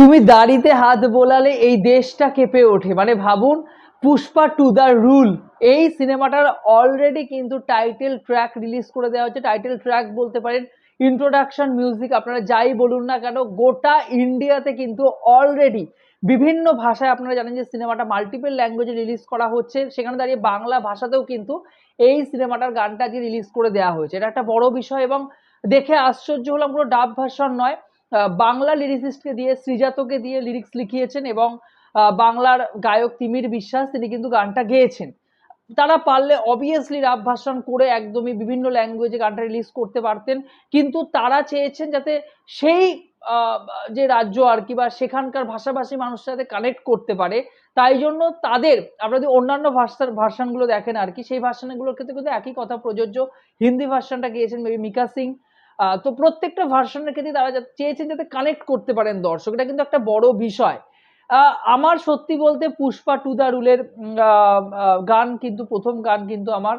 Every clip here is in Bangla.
তুমি দাড়িতে হাত বোলালে এই দেশটা কেঁপে ওঠে। মানে ভাবুন, পুষ্পা টু দ্য রুল এই সিনেমাটার অলরেডি কিন্তু টাইটেল ট্র্যাক রিলিজ করে দেওয়া হচ্ছে টাইটেল ট্র্যাক বলতে পারেন ইন্ট্রোডাকশন মিউজিক আপনারা যাই বলুন না কেন, গোটা ইন্ডিয়াতে কিন্তু অলরেডি বিভিন্ন ভাষায় আপনারা জানেন যে সিনেমাটা মাল্টিপল ল্যাঙ্গুয়েজে রিলিজ করা হচ্ছে। সেখানে দাঁড়িয়ে বাংলা ভাষাতেও কিন্তু এই সিনেমাটার গানটা আজকে রিলিজ করে দেওয়া হয়েছে। এটা একটা বড় বিষয় এবং দেখে আশ্চর্য হলাম, পুরো ডাব ভার্সন নয়। বাংলা লিরিসিস্টকে দিয়ে শ্রীজাতকে দিয়ে লিরিক্স লিখিয়েছেন এবং বাংলার গায়ক তিমির বিশ্বাস, তিনি কিন্তু গানটা গেয়েছেন। তারা পারলে অবভিয়াসলি রাব ভাষণ করে একদমই বিভিন্ন ল্যাঙ্গুয়েজে গানটা রিলিজ করতে পারতেন, কিন্তু তারা চেয়েছেন যাতে সেই যে রাজ্য আর কি বা সেখানকার ভাষাভাষী মানুষের সাথে কানেক্ট করতে পারে, তাই জন্য তাদের আপনারা যদি অন্যান্য ভাষার ভার্সানগুলো দেখেন আর কি, সেই ভার্সানগুলোর ক্ষেত্রে কিন্তু একই কথা প্রযোজ্য। হিন্দি ভার্সানটা গিয়েছেন মেবি মিকা সিং তো প্রত্যেকটা ভার্সনের ক্ষেত্রে তারা চেয়েছেন যাতে কানেক্ট করতে পারেন দর্শক, এটা কিন্তু একটা বড় বিষয়। আমার সত্যি বলতে পুষ্পা টু দা রুলের গান কিন্তু, প্রথম গান কিন্তু আমার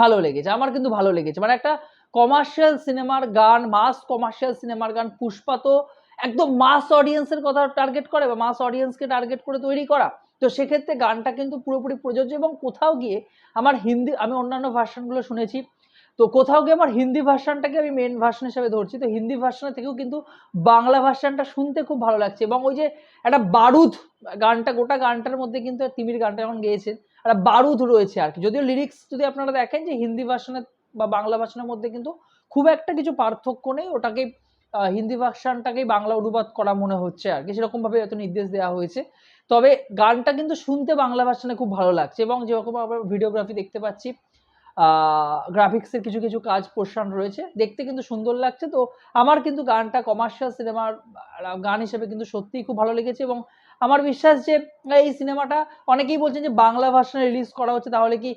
ভালো লেগেছে, আমার কিন্তু ভালো লেগেছে। মানে একটা কমার্শিয়াল সিনেমার গান মাস কমার্শিয়াল সিনেমার গান, পুষ্পা তো একদম মাস অডিয়েন্সের কথা টার্গেট করে বা মাস অডিয়েন্সকে টার্গেট করে তৈরি করা। তো সেক্ষেত্রে গানটা কিন্তু পুরোপুরি প্রযোজ্য এবং কোথাও গিয়ে আমার হিন্দি, আমি অন্যান্য ভার্সনগুলো শুনেছি তো কোথাও গিয়ে আমার হিন্দি ভার্সানটাকে আমি মেন ভার্সন হিসেবে ধরছি। তো হিন্দি ভার্সনের থেকেও কিন্তু বাংলা ভার্সনটা শুনতে খুব ভালো লাগছে এবং ওই যে একটা বারুদ গানটা, গোটা গানটার মধ্যে কিন্তু তিমির গানটা যখন গেয়েছেন একটা বারুদ রয়েছে আর কি। যদিও লিরিক্স যদি আপনারা দেখেন যে হিন্দি ভার্সনের বা বাংলা ভার্সনের মধ্যে কিন্তু খুব একটা কিছু পার্থক্য নেই ওটাকে হিন্দি ভার্সানটাকেই বাংলা অনুবাদ করা মনে হচ্ছে আর কি। সেরকম ভাবে হয়তো নির্দেশ দেওয়া হয়েছে। তবে গানটা কিন্তু শুনতে বাংলা ভার্সনে খুব ভালো লাগছে এবং যেরকম আমরা ভিডিওগ্রাফি দেখতে পাচ্ছি গ্রাফিক্সের কিছু কিছু কাজ পোর্শন রয়েছে। দেখতে কিন্তু সুন্দর লাগছে। তো আমার কিন্তু গানটা কমার্শিয়াল সিনেমার গান হিসেবে কিন্তু সত্যিই খুব ভালো লেগেছে এবং আমার বিশ্বাস যে, এই সিনেমাটা অনেকেই বলছেন যে বাংলা ভার্সনে রিলিজ করা হচ্ছে, তাহলে কি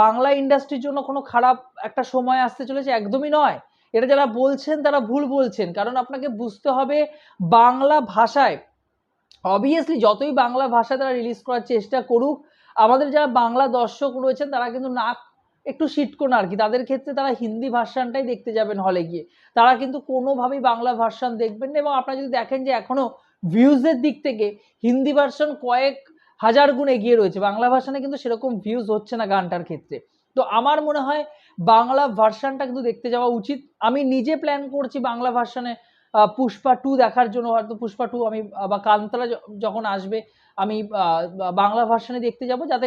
বাংলা ইন্ডাস্ট্রির জন্য কোনো খারাপ একটা সময় আসতে চলেছে? একদমই নয়। এটা যারা বলছেন, তারা ভুল বলছেন। কারণ আপনাকে বুঝতে হবে, বাংলা ভাষায় অবভিয়াসলি যতই বাংলা ভাষা তারা রিলিজ করার চেষ্টা করুক, আমাদের যারা বাংলা দর্শক রয়েছেন, তারা কিন্তু নাক একটু শিটকোন আর কি। তাদের ক্ষেত্রে তারা হিন্দি ভার্সানটাই দেখতে যাবেন হলে গিয়ে। তারা কিন্তু কোনোভাবেই বাংলা ভার্সান দেখবেন না এবং আপনারা যদি দেখেন যে এখনও ভিউজের দিক থেকে হিন্দি ভার্সন কয়েক হাজার গুণ এগিয়ে রয়েছে। বাংলা ভার্সানে কিন্তু সেরকম ভিউজ হচ্ছে না গানটার ক্ষেত্রে। তো আমার মনে হয় বাংলা ভার্সানটা কিন্তু দেখতে যাওয়া উচিত। আমি নিজে প্ল্যান করছি বাংলা ভার্সানে পুষ্পা টু দেখার জন্য। হয়তো পুষ্পা টু আমি, বা কান্তরা যখন আসবে, আমি বাংলা ভার্সানে দেখতে যাব। যাতে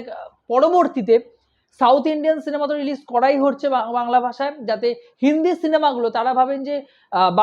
পরবর্তীতে সাউথ ইন্ডিয়ান সিনেমা তো রিলিজ করাই হচ্ছে বাংলা ভাষায়, যাতে হিন্দি সিনেমাগুলো, তারা ভাবেন যে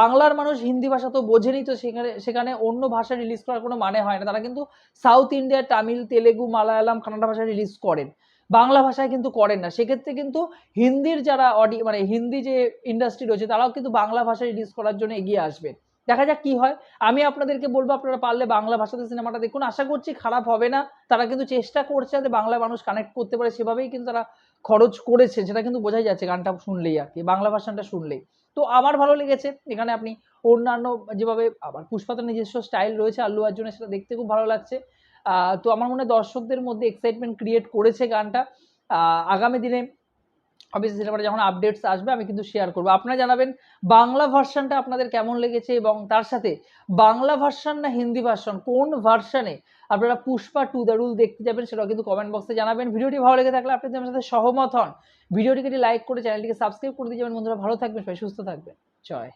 বাংলার মানুষ হিন্দি ভাষা তো বোঝেনি, তো সেখানে সেখানে অন্য ভাষা রিলিজ করার কোনো মানে হয় না। তারা কিন্তু সাউথ ইন্ডিয়া, তামিল, তেলেগু, মালায়ালাম, কানাডা ভাষায় রিলিজ করেন। বাংলা ভাষায় কিন্তু করেন না। সেক্ষেত্রে কিন্তু হিন্দির যারা অডি মানে হিন্দি যে ইন্ডাস্ট্রি রয়েছে, তারাও কিন্তু বাংলা ভাষায় রিলিজ করার জন্য এগিয়ে আসবে। দেখা যাক কি হয়। আমি আপনাদেরকে বলব, আপনারা পারলে বাংলা ভাষাতে সিনেমাটা দেখুন। আশা করছি খারাপ হবে না। তারা কিন্তু চেষ্টা করছে যাতে বাংলা মানুষ কানেক্ট করতে পারে। সেভাবেই কিন্তু তারা খরচ করেছে। সেটা কিন্তু বোঝাই যাচ্ছে গানটা শুনলেই আর কি, বাংলা ভাষাটা শুনলেই। তো আমার ভালো লেগেছে। এখানে আপনি অন্যান্য যেভাবে আবার পুষ্পাতার নিজস্ব স্টাইল রয়েছে, আল্লু অর্জুনের, সেটা দেখতে খুব ভালো লাগছে। তো আমার মনে হয় দর্শকদের মধ্যে এক্সাইটমেন্ট ক্রিয়েট করেছে গানটা। আগামী দিনে অবভিয়াসলি সিনেমাটা যখন আপডেটস আসবে, আমি কিন্তু শেয়ার করব। আপনারা জানাবেন বাংলা ভার্সানটা আপনাদের কেমন লেগেছে এবং তার সাথে বাংলা ভার্সান না হিন্দি ভার্সান কোন ভার্সানে আপনারা পুষ্পা টু দ্য রুল দেখতে যাবেন সেটাও কিন্তু কমেন্ট বক্সে জানাবেন। ভিডিওটি ভালো লেগে থাকলে আপনি আমার সাথে সহমত হন, ভিডিওটিকে লাইক করে চ্যানেলটিকে সাবস্ক্রাইব করে দিয়ে যাবেন। বন্ধুরা, ভালো থাকবেন, সবাই সুস্থ থাকবেন। জয়